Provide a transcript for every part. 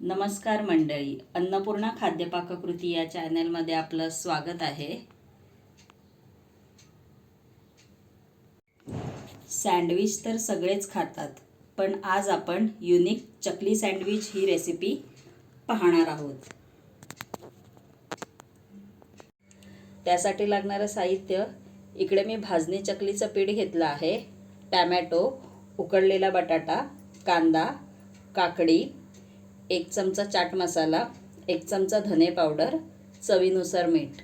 नमस्कार मंडळी. अन्नपूर्णा खाद्यपाककृती या चॅनलमध्ये आपलं स्वागत आहे. सँडविच तर सगळेच खातात पण आज आपण युनिक चकली सँडविच ही रेसिपी पाहणार आहोत. त्यासाठी लागणारं साहित्य इकडे मी भाजणी चकलीचं पीठ घेतलं आहे. टॅमॅटो उकडलेला बटाटा कांदा काकडी एक चमचा चाट मसाला एक चमचा धने पावडर चवीनुसार मीठ.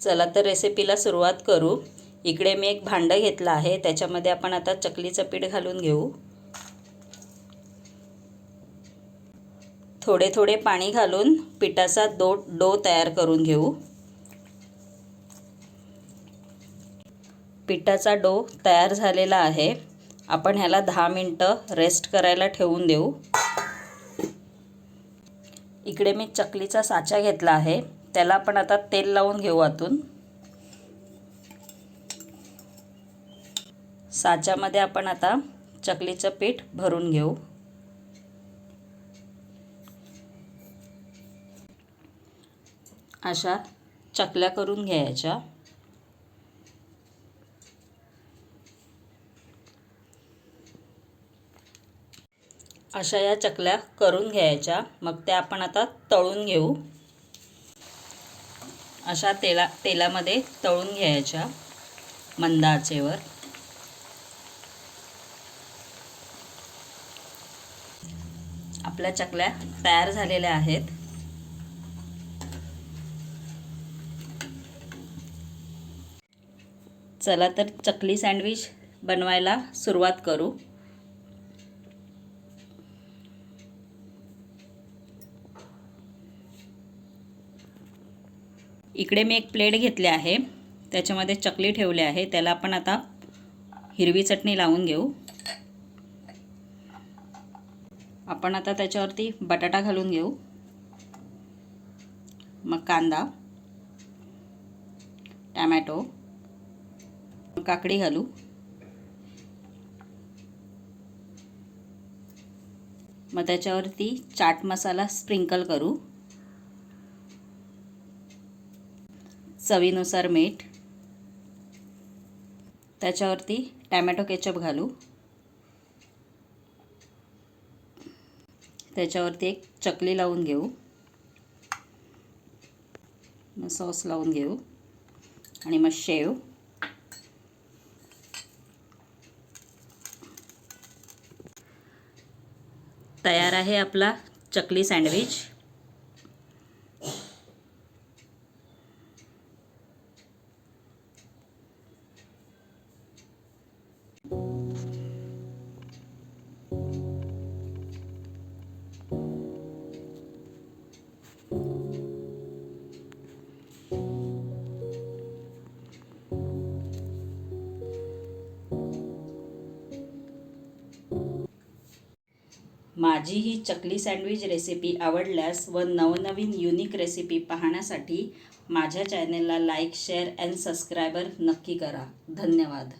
चला तर रेसिपीला सुरुवात करू. इकडे मी एक भांडं घेतलं आहे त्याच्यामध्ये आपण आता चकलीचं पीठ घालून घेऊ. थोडे थोडे पाणी घालून पिठाचा दो डो तयार करून घेऊ. पिठाचा डो तयार झालेला आहे. आपण ह्याला दहा मिनटं रेस्ट करायला ठेवून देऊ. इकडे मी चकलीचा साचा घेतला आहे. त्याला आपण आता तेल लावून घेऊ आतून. साच्यामध्ये आपण आता चकलीचं पीठ भरून घेऊ. अशा चकल्या करून घ्यायच्या. अशा या चकल्या करून घ्यायच्या. मग त्या आपण आता तळून घेऊ. अशा तेला तेलामध्ये तळून घ्यायच्या मंद आचेवर आपल्या चकल्या तयार झालेल्या आहेत. चला तर चकली सँडविच बनवायला सुरुवात करू. इकडे मी एक प्लेट घेतले आहे. त्याच्यामध्ये चकली ठेवली आहे. त्याला आपण आता हिरवी चटणी लावून घेऊ. आपण आता त्याच्यावरती बटाटा घालून घेऊ. मग कांदा टॅमॅटो काकडी घालू. मग त्याच्यावरती चाट मसाला स्प्रिंकल करू. चवीनुसार मीठ. त्याच्यावरती टॅमॅटो केचप घालू. त्याच्यावरती एक चकली लावून घेऊ. मग सॉस लावून घेऊ. आणि मग शेव. तयार आहे आपला चकली सँडविच. माझी ही चकली सँडविच रेसिपी आवडल्यास व नवनवीन युनिक रेसिपी पाहण्यासाठी माझ्या चॅनेलला लाईक शेअर अँड सबस्क्रायबर नक्की करा. धन्यवाद.